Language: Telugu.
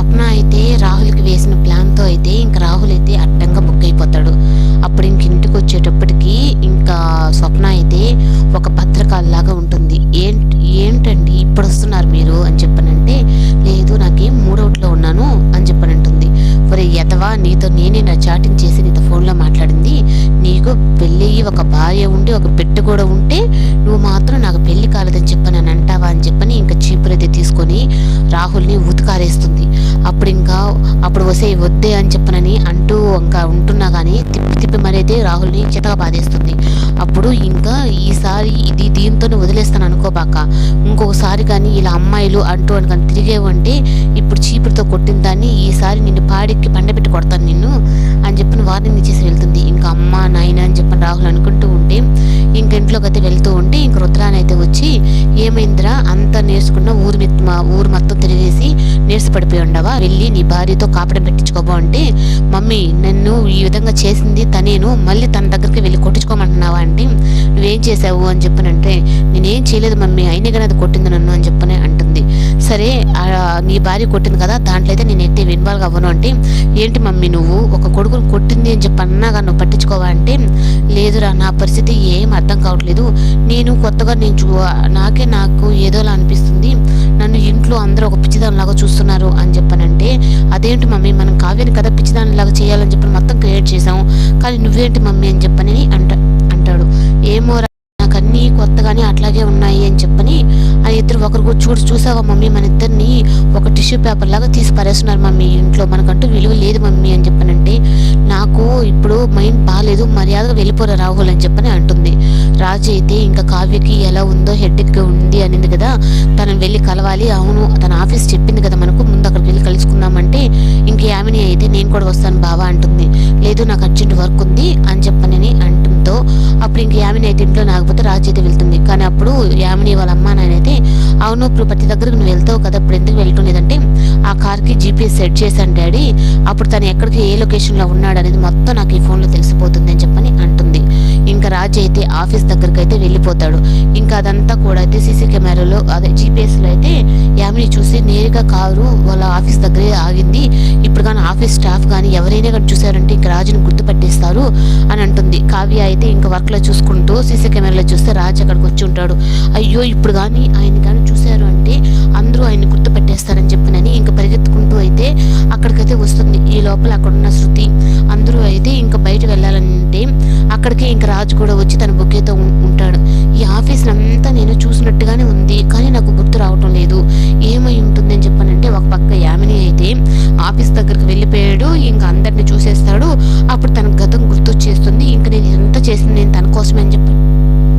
స్వప్న అయితే రాహుల్కి వేసిన ప్లాన్తో అయితే ఇంకా రాహుల్ అయితే అడ్డంగా బుక్ అయిపోతాడు. అప్పుడు ఇంక ఇంటికి వచ్చేటప్పటికి ఇంకా స్వప్న అయితే ఒక పత్రకాల్లాగా ఉంటుంది. ఏంటి ఏంటండి ఇప్పుడు వస్తున్నారు మీరు అని చెప్పనంటే లేదు నాకేం మూడవుట్లో ఉన్నాను అని చెప్పనంటుంది. ఒరే ఎదవా నీతో నేనే నా చాటింగ్ చేసి నీతో ఫోన్లో మాట్లాడింది. నీకు పెళ్ళి ఒక భార్య ఉండి ఒక పెట్టు కూడా ఉంటే నువ్వు మాత్రం నాకు పెళ్ళి కాలేదని చెప్పని అంటావా అని చెప్పని ఇంకా చీపురైతే తీసుకొని రాహుల్ని ఉతికారేస్తుంది. అప్పుడు ఇంకా అప్పుడు వసే వద్దే అని చెప్పనని అంటూ ఇంకా ఉంటున్నా కానీ తిప్పి తిప్పి మరైతే రాహుల్ని చితగా బాధేస్తుంది. అప్పుడు ఇంకా ఈసారి ఇది దీంతోనే వదిలేస్తాను అనుకోబాక. ఇంకొకసారి కానీ ఇలా అమ్మాయిలు అంటూ అని కానీ తిరిగేవంటే ఇప్పుడు చీపురుతో కొట్టిన దాన్ని ఈసారి నిన్ను పాడికి పండబెట్టి కొడతాను నిన్ను అని చెప్పిన వారిని చేసి వెళ్తుంది. ఇంకా అమ్మ నాయన అని చెప్పని రాహుల్ అనుకుంటూ ఉంటే ఇంక ఇంట్లోకి అయితే వెళ్తూ ఉంటే ఇంక రుద్రాన్ అయితే వచ్చి ఏమైందిరా? అంతా నేర్చుకున్న ఊరు మా ఊరు పడిపోయి ఉండవా వెళ్ళి నీ భార్యతో కాపడం పెట్టించుకోబో అంటే మమ్మీ నన్ను ఈ విధంగా చేసింది తనేను మళ్ళీ తన దగ్గరికి వెళ్ళి కొట్టించుకోమంటున్నావా అంటే నువ్వేం చేసావు అని చెప్పనంటే నేనేం చేయలేదు మమ్మీ అయినా కానీ అది కొట్టింది నన్ను అని చెప్పని అంటుంది. సరే నీ భార్య కొట్టింది కదా దాంట్లో అయితే నేను ఎట్టి ఇన్వాల్వ్ అవ్వను అంటే ఏంటి మమ్మీ నువ్వు ఒక కొడుకుని కొట్టింది అని చెప్పి అన్నాగా నువ్వు పట్టించుకోవా అంటే లేదురా నా పరిస్థితి ఏం అర్థం కావట్లేదు. నేను కొత్తగా నేను చూ నాకే నాకు ఏదోలా అనిపిస్తుంది. నన్ను ఇంట్లో అందరూ ఒక పిచ్చిదానిలాగా చూస్తున్నారు అని చెప్పనంటే అదేంటి మమ్మీ మనం కావ్యాన్ని కదా పిచ్చిదానిలాగా చేయాలని చెప్పి మొత్తం క్రియేట్ చేసాము కానీ నువ్వేంటి మమ్మీ అని చెప్పని అంట అంటాడు. ఏమో నాకు అన్నీ కొత్తగానే అట్లాగే ఉన్నాయి అని చెప్పని ఇద్దరు ఒకరు చూడు చూసావా మమ్మీ? మన ఇద్దరిని ఒక టిష్యూ పేపర్ లాగా తీసి పరేస్తున్నారు మమ్మీ. ఇంట్లో మనకంటూ విలువ లేదు మమ్మీ అని చెప్పనంటే నాకు ఇప్పుడు మైండ్ బాగాలేదు మర్యాదగా వెళ్ళిపోరా రాహుల్ అని చెప్పని అంటుంది. రాజు అయితే ఇంకా కావ్యకి ఎలా ఉందో హెడ్ఎక్ ఉంది అనింది కదా. తను వెళ్ళి కలవాలి. అవును తన ఆఫీస్ చెప్పింది కదా మనకు. ముందు అక్కడికి వెళ్ళి కలుసుకుందామంటే ఇంక యామిని అయితే నేను కూడా వస్తాను బావా అంటుంది. లేదు నాకు అర్జెంట్ వర్క్ ఉంది అని చెప్పనని అంటుందో అప్పుడు ఇంక యామిని అయితే ఇంట్లో నాకపోతే రాజు అయితే వెళ్తుంది. కానీ అప్పుడు యామిని వాళ్ళ అమ్మ అవును ఇప్పుడు ప్రతి దగ్గరకు నువ్వు వెళ్తావు కదా ఇప్పుడు ఎందుకు వెళ్ళటం ఆ కార్కి జీపీఎస్ సెట్ చేశాను డాడీ. అప్పుడు తను ఎక్కడికి ఏ లొకేషన్లో ఉన్నాడు అనేది మొత్తం నాకు ఈ ఫోన్లో తెలిసిపోతుంది అని చెప్పని అంట రాజు అయితే ఆఫీస్ దగ్గరికి అయితే వెళ్ళిపోతాడు. ఇంకా అదంతా కూడా అయితే సీసీ కెమెరాలో అదే జీపీఎస్లో అయితే యామిని చూసి నేరుగా కారు వాళ్ళ ఆఫీస్ దగ్గరే ఆగింది. ఇప్పుడు కానీ ఆఫీస్ స్టాఫ్ కానీ ఎవరైనా కానీ చూసారంటే ఇంకా రాజుని గుర్తుపట్టేస్తారు అని అంటుంది. కావ్య అయితే ఇంకా వర్క్లో చూసుకుంటూ సీసీ కెమెరాలో చూస్తే రాజు అక్కడికి వచ్చి ఉంటాడు. అయ్యో ఇప్పుడు కానీ ఆయన కానీ చూశారు అంటే అందరూ ఆయన్ని గుర్తుపట్టేస్తారని చెప్పినని ఇంకా పరిగెత్తుకుంటూ అయితే అక్కడికైతే వస్తుంది. ఈ లోపల అక్కడ ఉన్న శృతి. అందరూ అయితే ఇంకా బయట వెళ్ళాలంటే అక్కడికి ఇంకా రాజు కూడా వచ్చి తన బొకేతో ఉంటాడు. ఈ ఆఫీస్ అంతా నేను చూసినట్టుగానే ఉంది. కానీ నాకు గుర్తు